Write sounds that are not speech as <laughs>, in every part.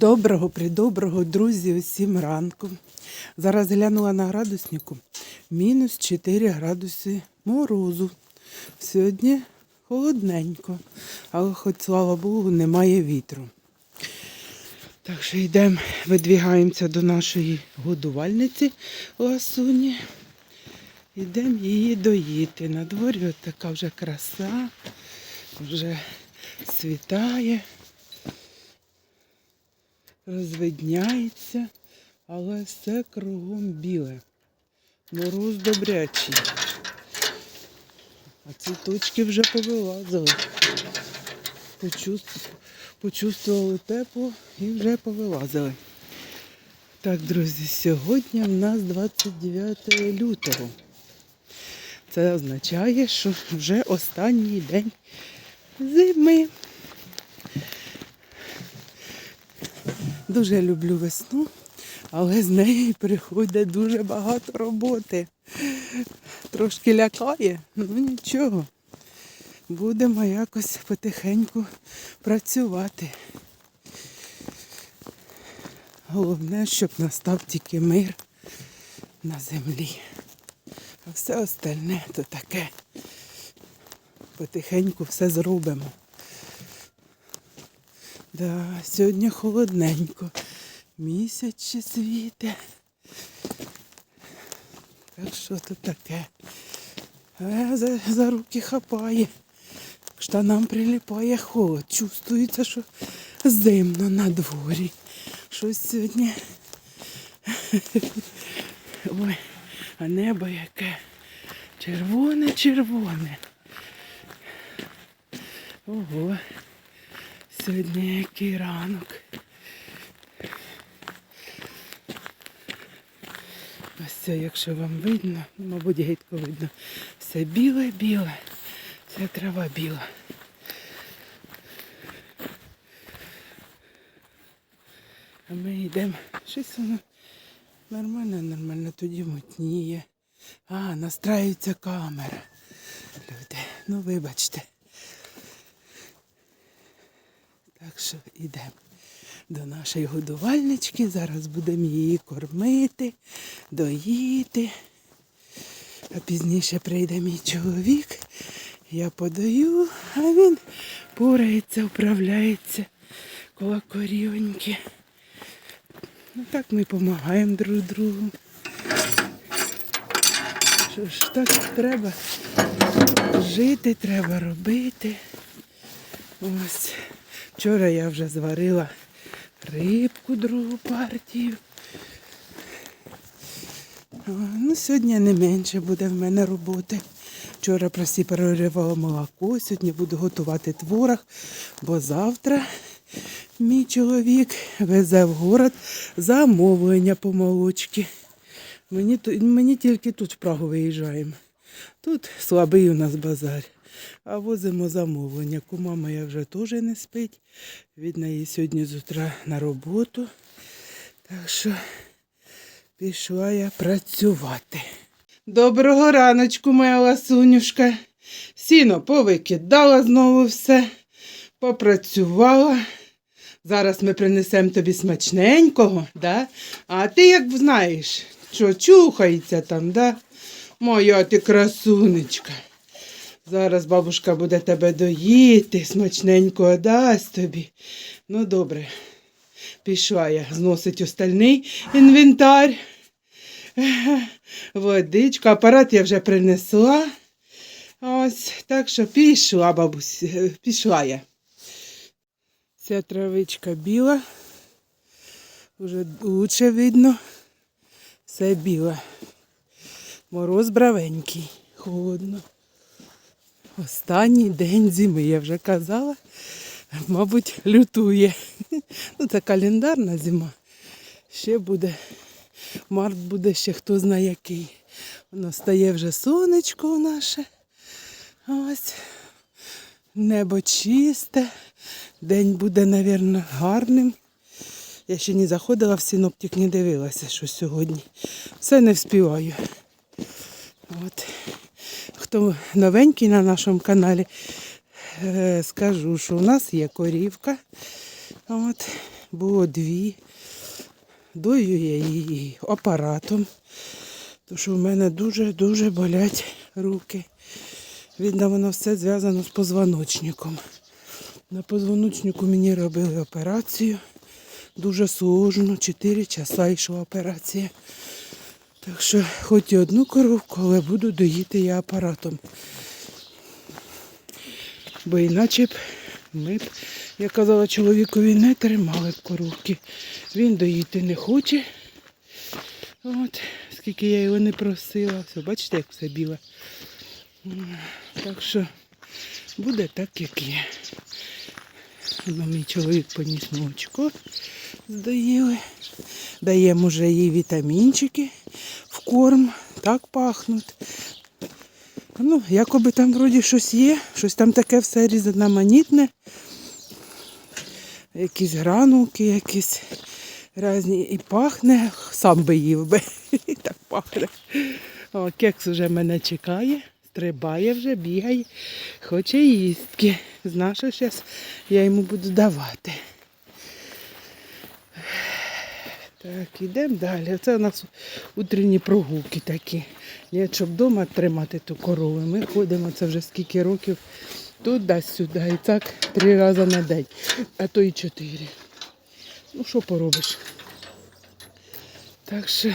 Доброго, придоброго, друзі, усім ранку. Зараз глянула на градуснику. Мінус 4 градуси морозу. Сьогодні холодненько, але хоч слава Богу, немає вітру. Так що йдемо, видвігаємося до нашої годувальниці ласуні. Йдемо її доїти. На дворі от така вже краса, вже світає розвидняється, але все кругом біле. Мороз добрячий. А цвіточки вже повилазили. Почувств- Почувствували тепло і вже повилазили. Так, друзі, сьогодні в нас 29 лютого. Це означає, що вже останній день зими. Дуже люблю весну, але з неї приходить дуже багато роботи. Трошки лякає, ну нічого. Будемо якось потихеньку працювати. Головне, щоб настав тільки мир на землі. А все остальне то таке. Потихеньку все зробимо. Да, сьогодні холодненько. Місяць світе. Так що то таке? Е, за, за руки хапає. Штанам прилипає холод. Чувствується, що зимно на дворі. Щось сьогодні. Ой, а небо яке. Червоне, червоне. Ого. Сьогодні який ранок. Ось це, якщо вам видно, мабуть, гидко видно. Все біле-біле, вся трава біла. А ми йдемо. Щось воно нормально, нормально, тоді мутніє. А, настраюється камера. Люди, ну вибачте. Так що йдемо до нашої годувальнички. Зараз будемо її кормити, доїти. А пізніше прийде мій чоловік. Я подаю, а він порається, вправляється коло корівоньки. Ну так ми допомагаємо друг другу. Що ж, так треба жити, треба робити. Ось. Вчора я вже зварила рибку другу партію. Ну, сьогодні не менше буде в мене роботи. Вчора просі переривала молоко, сьогодні буду готувати творог, бо завтра мій чоловік везе в город замовлення по молочки. Мені, мені тільки тут в Прагу виїжджаємо. Тут слабий у нас базар. А возимо замовлення. Кума моя вже теж не спить. Від неї сьогодні з утра на роботу. Так що пішла я працювати. Доброго раночку, моя ласунюшка. Сіно повикидала знову все, попрацювала. Зараз ми принесемо тобі смачненького, да? а ти як знаєш, що чухається там, да? Моя ти красунечка. Зараз бабушка буде тебе доїти, смачненько дасть тобі. Ну, добре. Пішла я зносить остальний інвентар. Водичка, апарат я вже принесла. Ось, так що пішла, бабусь, пішла я. Ця травичка біла. Уже лучше видно. Все біле. Мороз бравенький, холодно. Останній день зими, я вже казала, мабуть, лютує. Ну, це календарна зима. Ще буде, март буде ще хто знає який. Воно стає вже сонечко наше. Ось. Небо чисте. День буде, мабуть, гарним. Я ще не заходила в синоптик, не дивилася, що сьогодні. Все не вспіваю. От. Хто новенький на нашому каналі, е, скажу, що у нас є корівка. От. було дві. Дою я її апаратом, тому що в мене дуже-дуже болять руки. Видно, воно все зв'язано з позвоночником. На позвоночнику мені робили операцію. Дуже сложно, 4 часа йшла операція. Так що хоч і одну коровку, але буду доїти я апаратом. Бо іначе б ми б, я казала чоловікові, не тримали б коровки. Він доїти не хоче. От, скільки я його не просила. Все, бачите, як все біле. Так що буде так, як є. Ну, мій чоловік поніс молочко, здаїли. Даємо вже їй вітамінчики в корм, так пахнуть. Ну, якоби там вроді щось є, щось там таке все різноманітне. Якісь гранулки, якісь різні. І пахне, сам би їв би. <laughs> так пахне. О, кекс вже мене чекає, стрибає вже, бігає, хоче їстки. Знає, що зараз я йому буду давати. Так, йдемо далі. Це у нас утренні прогулки такі. Ні, щоб вдома тримати ту корову. Ми ходимо це вже скільки років туди-сюди. І так три рази на день, а то і чотири. Ну, що поробиш? Так що,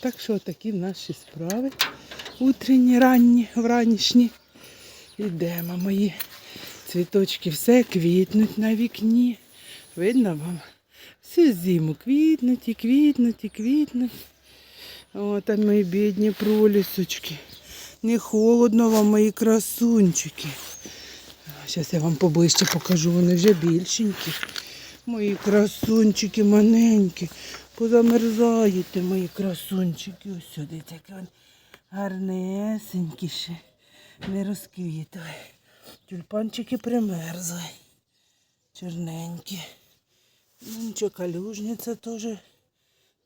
так що такі наші справи. Утренні, ранні, вранішні. Ідемо мої цвіточки, все квітнуть на вікні. Видно вам? Всю зиму квітнуть і квітнуть і квітнуть. О, мої бідні пролісочки. Не холодно вам, мої красунчики. Зараз я вам поближче покажу, вони вже більшенькі. Мої красунчики маленькі. Позамерзаєте, мої красунчики. Ось сюди такі вони гарнесенькі ще. Не розквітли. Тюльпанчики примерзли. Чорненькі. Ну, нічого, калюжниця теж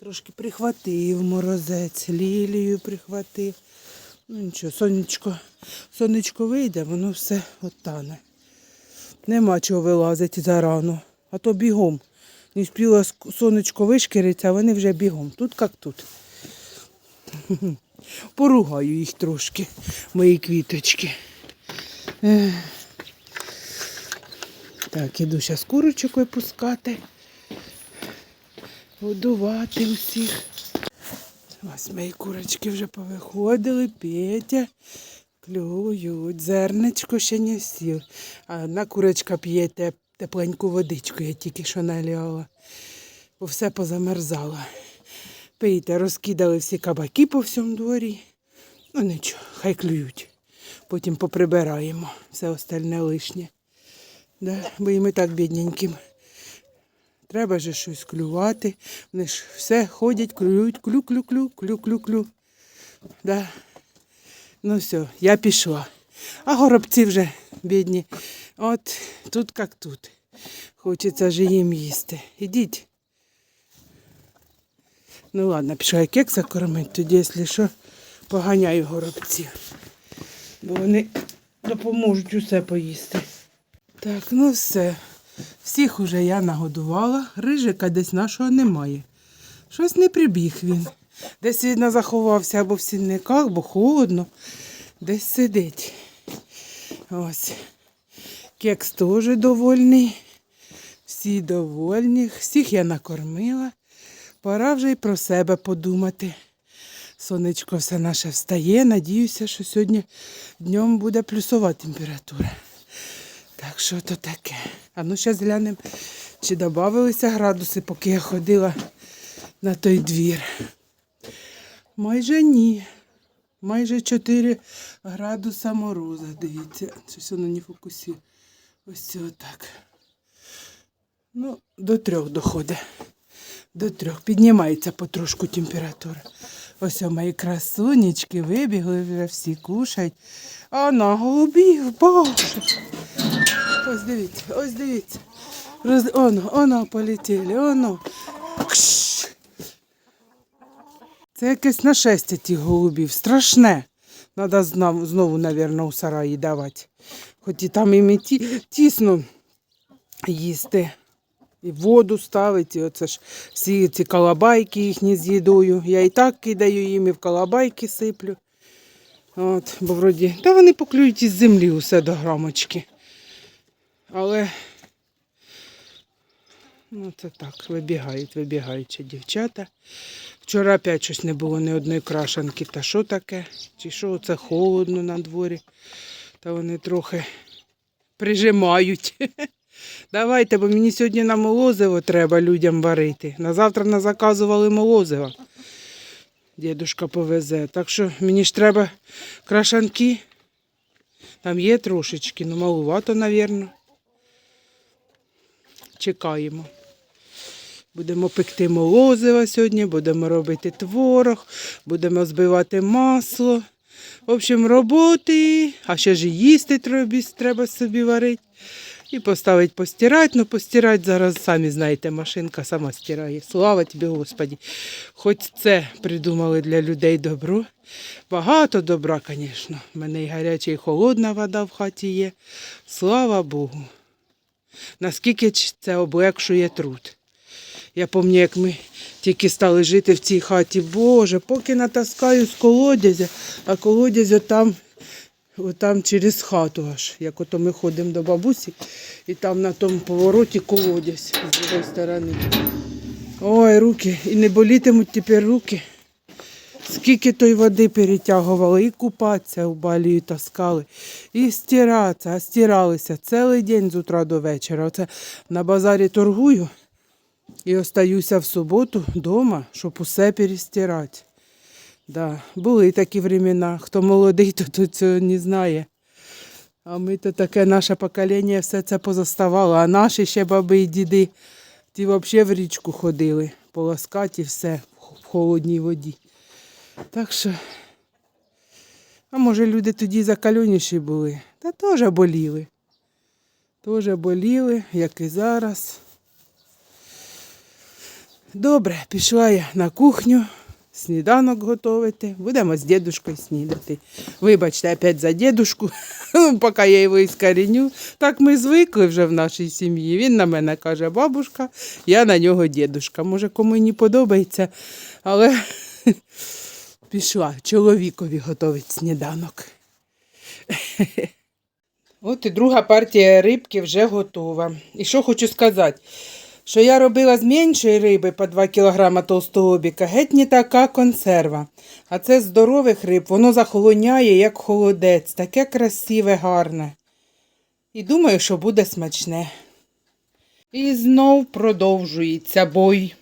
трошки прихватив морозець, лілію прихватив. Ну нічого, сонечко, сонечко вийде, воно все оттане. Нема чого вилазити зарано, а то бігом. Не ск- сонечко вишкіриться, а вони вже бігом. Тут як тут. <laughs> Поругаю їх трошки, мої квіточки. Так, іду зараз курочок випускати, годувати усіх. Ось мої курочки вже повиходили, Петя, клюють, зерничко ще не сів. А одна курочка п'є тепленьку водичку, я тільки що наляла, бо все позамерзало. Пийте, розкидали всі кабаки по всьому дворі. Ну нічого, хай клюють. Потім поприбираємо все остальне лишнє. Да, бо і так бідненьким. Треба же щось клювати. Вони ж все ходять, клюють, клю-клю-клю, клю-клю-клю. Да. Ну все, я пішла. А горобці вже бідні. От тут як тут. Хочеться же їм їсти. Ідіть. Ну ладно, пішла я кекса кормити, тоді, якщо що, поганяю горобців. Бо вони допоможуть усе поїсти. Так, ну все. Всіх уже я нагодувала. Рижика десь нашого немає. Щось не прибіг він. Десь він заховався або в сінниках, бо холодно. Десь сидить. Ось. Кекс теж довольний. Всі довольні. Всіх я накормила. Пора вже й про себе подумати. Сонечко все наше встає. Надіюся, що сьогодні днем буде плюсова температура. Так що то таке. А ну зараз глянемо, чи додавалися градуси, поки я ходила на той двір. Майже ні. Майже 4 градуса мороза. Дивіться, щось воно не фокусує. Ось це отак. Ну, до трьох доходить. До трьох. Піднімається потрошку температура. Ось о, мої красунечки вибігли, вже всі кушають. А на голубів, боже. Дивіться, ось дивіться. Роз... Оно, оно полетіли, оно. Це якесь нашестя тих голубів. Страшне. Треба знову, знову, мабуть, у сараї давати. Хоч і там їм і ті, тісно їсти. І воду ставить, і оце ж всі ці калабайки їхні з їдою. Я і так кидаю їм, і в калабайки сиплю. От, бо вроді, та вони поклюють із землі усе до грамочки. Але ну це так, вибігають, вибігають дівчата. Вчора опять щось не було ні одної крашанки. Та що таке? Чи що це холодно на дворі? Та вони трохи прижимають. <laughs> Давайте, бо мені сьогодні на молозиво треба людям варити. На завтра нас заказували молозиво. Дідушка повезе. Так що мені ж треба крашанки. Там є трошечки, ну малувато, мабуть. Чекаємо. Будемо пекти молозиво сьогодні, будемо робити творог, будемо збивати масло. В общем, роботи, а ще ж і їсти треба собі варити. І поставити постирати. Ну, постирати зараз, самі знаєте, машинка сама стирає. Слава тобі, Господі. Хоч це придумали для людей добро. Багато добра, звісно. У мене і гаряча, і холодна вода в хаті є. Слава Богу. Наскільки це облегшує труд. Я пам'ятаю, як ми тільки стали жити в цій хаті. Боже, поки натаскаю з колодязя, а колодязь отам, отам через хату аж. Як ото ми ходимо до бабусі, і там на тому повороті колодязь з другої сторони. Ой, руки. І не болітимуть тепер руки. Скільки той води перетягували, і купатися в балію таскали, і стиратися, а стиралися цілий день з утра до вечора. Оце на базарі торгую і остаюся в суботу вдома, щоб усе перестирати. Да, були такі времена. Хто молодий, <laughs> то, то цього не знає. А ми то таке наше покоління все це позаставало, а наші ще баби і діди, ті взагалі в річку ходили, полоскати і все в холодній воді. Так що, а може люди тоді закальоніші були, та теж боліли. Теж боліли, як і зараз. Добре, пішла я на кухню, сніданок готувати. Будемо з дідушкою снідати. Вибачте, опять за дідушку, <laughs> поки я його іскоріню. Так ми звикли вже в нашій сім'ї. Він на мене каже бабушка, я на нього дідушка. Може, кому не подобається, але <laughs> пішла чоловікові готовить сніданок. <laughs> От і друга партія рибки вже готова. І що хочу сказати, що я робила з меншої риби по 2 кг толстолобіка, геть не така консерва. А це здорових риб, воно захолоняє, як холодець, таке красиве, гарне. І думаю, що буде смачне. І знов продовжується бой.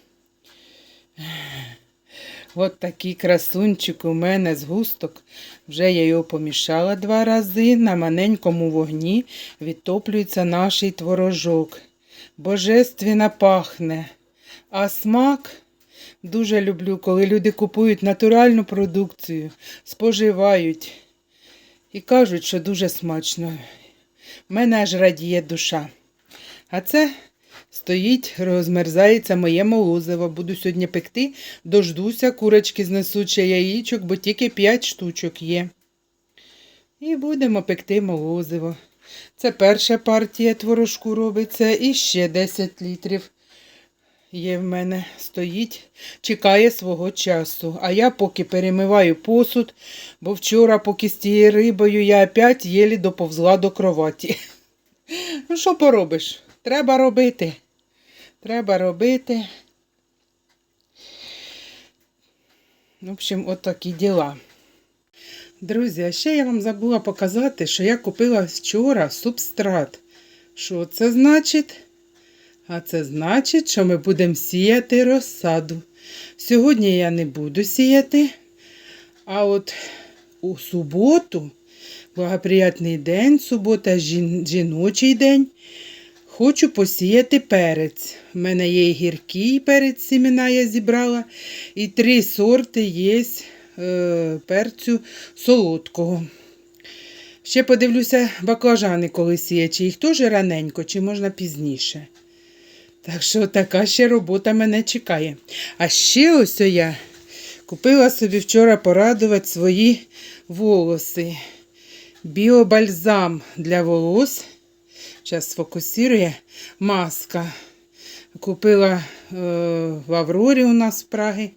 От такий красунчик у мене з густок. Вже я його помішала два рази. На маленькому вогні відтоплюється наш творожок. Божественно пахне. А смак дуже люблю, коли люди купують натуральну продукцію, споживають і кажуть, що дуже смачно. Мене аж радіє душа. А це стоїть, розмерзається моє молозиво. Буду сьогодні пекти, дождуся, курочки знесуть ще яєчок, бо тільки 5 штучок є. І будемо пекти молозиво. Це перша партія творожку робиться і ще 10 літрів є в мене, стоїть, чекає свого часу. А я поки перемиваю посуд, бо вчора, поки з тією рибою, я опять єлі доповзла до кроваті. <laughs> Ну, що поробиш? Треба робити. Треба робити. В общем, от такі діла. Друзі, а ще я вам забула показати, що я купила вчора субстрат. Що це значить? А це значить, що ми будемо сіяти розсаду. Сьогодні я не буду сіяти, а от у суботу, благоприятний день, субота жін- жіночий день, хочу посіяти перець. У мене є і гіркий перець сімена я зібрала, і три сорти є е, перцю солодкого. Ще подивлюся баклажани, коли сіє, чи їх теж раненько, чи можна пізніше. Так що така ще робота мене чекає. А ще ось я купила собі вчора порадувати свої волоси. Біобальзам для волос. Зараз сфокусує маска. Купила е, в Аврорі у нас в Прагі.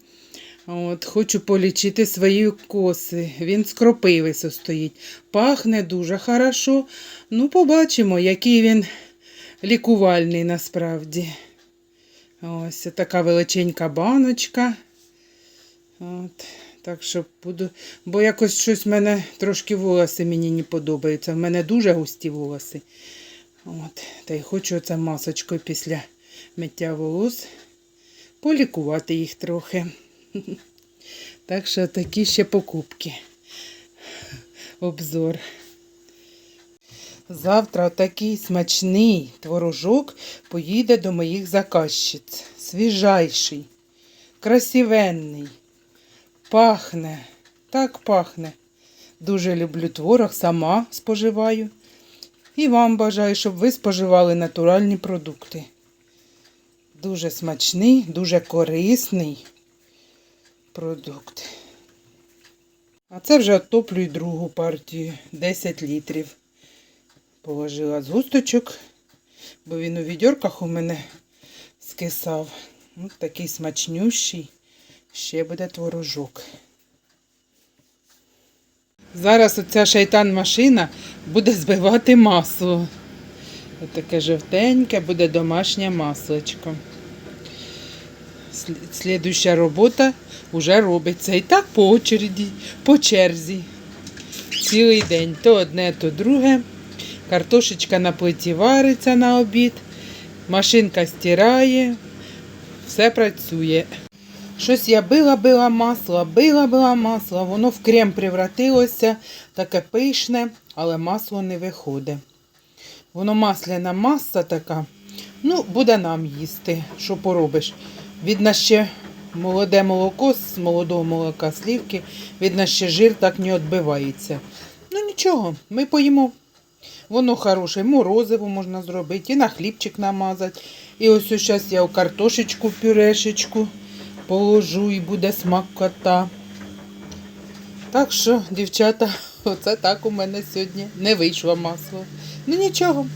От, хочу полічити свої коси. Він з кропиви состоїть. Пахне дуже хорошо. Ну, побачимо, який він лікувальний насправді. Ось така величенька баночка. От, так що буду. Бо якось щось в мене трошки волоси мені не подобаються. В мене дуже густі волоси. От, та й хочу оце масочкою після миття волос полікувати їх трохи. <laughs> Так що такі ще покупки. Обзор. Завтра такий смачний творожок поїде до моїх заказчиць. Свіжайший, красивенний, пахне, так пахне. Дуже люблю творог, сама споживаю. І вам бажаю, щоб ви споживали натуральні продукти. Дуже смачний, дуже корисний продукт. А це вже отоплюю другу партію 10 літрів. Положила з густочок, бо він у відьорках у мене скисав. Ось такий смачнющий. Ще буде творожок. Зараз оця шайтан-машина буде збивати масло. Таке жовтеньке буде домашнє масличко. Слід- Слідуща робота вже робиться. І так по очереді, по черзі. Цілий день. То одне, то друге. Картошечка на плиті вариться на обід. Машинка стирає. Все працює. Щось я била, била масло, била, била масло. Воно в крем превратилося, таке пишне, але масло не виходить. Воно масляна маса така. Ну, буде нам їсти, що поробиш. Видно, ще молоде молоко з молодого молока слівки, видно, ще жир так не відбивається. Ну нічого, ми поїмо. Воно хороше, морозиво можна зробити, і на хлібчик намазати. І ось зараз я у картошечку пюрешечку положу і буде смакота. Так що, дівчата, <laughs> оце так у мене сьогодні не вийшло масло. Ну нічого.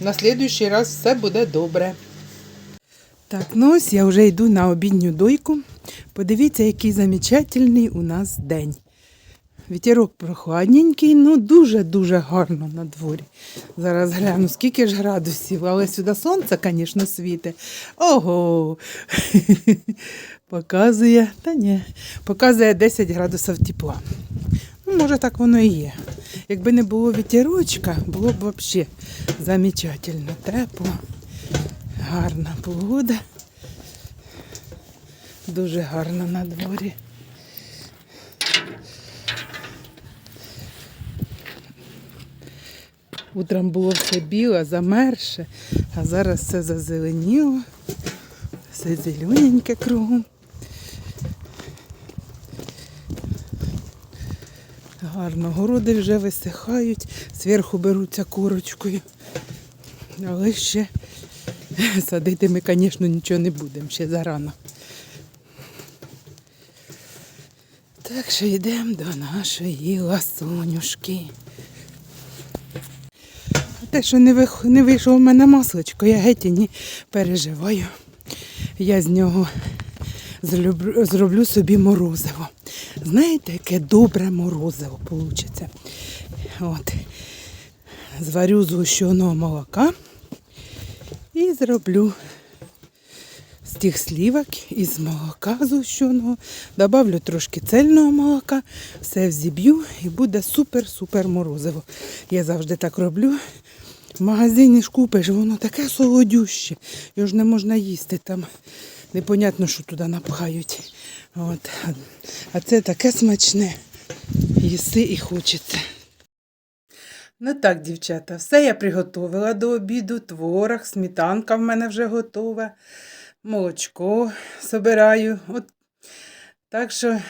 На слідуючий раз все буде добре. Так, ну ось я вже йду на обідню дойку. Подивіться, який замечательний у нас день. Вітерок прохладненький, ну дуже-дуже гарно на дворі. Зараз гляну, скільки ж градусів, але сюди сонце, звісно, світить. Ого! <laughs> Показує, та ні, показує 10 градусів тепла. Ну, може, так воно і є. Якби не було вітерочка, було б взагалі замечательно, тепло, гарна погода. Дуже гарно на дворі. Утром було все біле, замерше, а зараз все зазеленіло, все зелененьке кругом. Гарно, городи вже висихають, зверху беруться курочкою. Але ще садити ми, звісно, нічого не будемо, ще зарано. Так що йдемо до нашої ласунюшки. Те, що не, вих... не вийшло в мене масличко, я геть і не переживаю. Я з нього зроблю, зроблю собі морозиво. Знаєте, яке добре морозиво вийде. От. Зварю згущеного молока і зроблю з тих слівок із молока згущеного. Добавлю трошки цельного молока, все взіб'ю і буде супер-супер морозиво. Я завжди так роблю. В магазині ж купиш, воно таке солодюще. Його ж не можна їсти. Там непонятно, що туди напхають. От. А- це таке смачне. Їси і хочеться. Ну так, дівчата, все я приготувала до обіду. Творог, сметанка в мене вже готова. Молочко собираю. От. Так що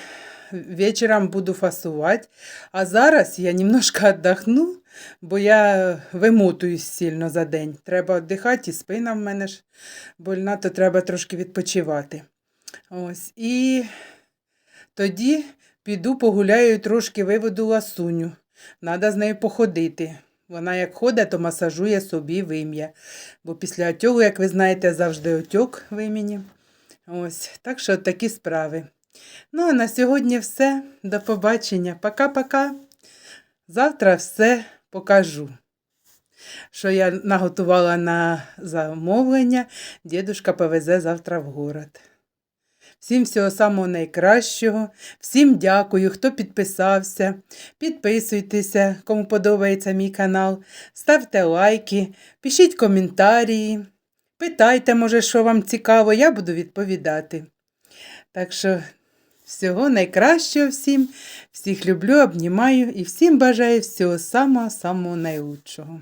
вечором буду фасувати. А зараз я немножко віддохну, бо я вимотуюсь сильно за день. Треба віддихати, і спина в мене ж больна, то треба трошки відпочивати. Ось. І тоді піду погуляю трошки виведу ласуню. Надо з нею походити. Вона як ходить, то масажує собі вим'я. Бо після отьогу, як ви знаєте, завжди отьок в. Ось, так що такі справи. Ну, а на сьогодні все. До побачення. Пока-пока. Завтра все покажу. Що я наготувала на замовлення, дідушка повезе завтра в город. Всім всього самого найкращого. Всім дякую, хто підписався. Підписуйтеся, кому подобається мій канал. Ставте лайки, пишіть коментарі. Питайте, може, що вам цікаво, я буду відповідати. Так що всього найкращого всім. Всіх люблю, обнімаю і всім бажаю всього самого-самого найлучшого.